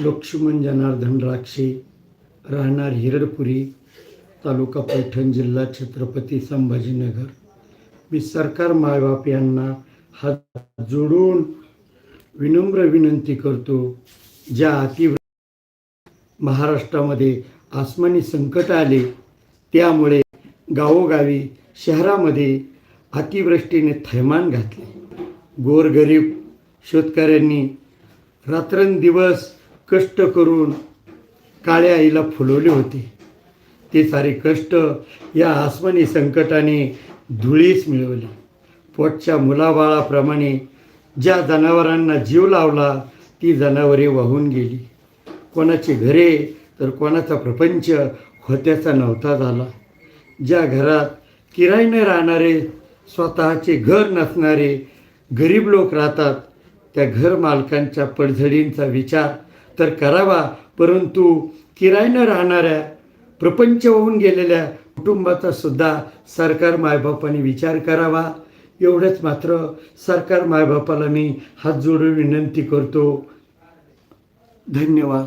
लक्ष्मण जनार्दन राक्षे राहणार हिरडपुरी तालुका पैठण जिल्हा छत्रपती संभाजीनगर. मी सरकार मायबाप यांना हात जोडून विनम्र विनंती करतो ज्या अतिवृ महाराष्ट्रामध्ये आसमानी संकट आले त्यामुळे गावोगावी शहरामध्ये अतिवृष्टीने थैमान घातले. गोरगरीब शेतकऱ्यांनी रात्रंदिवस कष्ट करून काळ्या आईला फुलवले होते. ते सारे कष्ट या आसमानी संकटाने धुळीस मिळवले. पोटच्या मुलाबाळाप्रमाणे ज्या जनावरांना जीव लावला ती जनावरे वाहून गेली. कोणाची घरे तर कोणाचा प्रपंच होत्याचा नव्हता झाला. ज्या घरात किरायने राहणारे स्वतःचे घर नसणारे गरीब लोक राहतात त्या घर मालकांच्या पडझडींचा विचार तर करावा. परंतु किरायनं राहणाऱ्या प्रपंच होऊन गेलेल्या कुटुंबाचा सुद्धा सरकार मायबापाने विचार करावा. एवढंच मात्र सरकार मायबापाला मी हात जोडून विनंती करतो. धन्यवाद.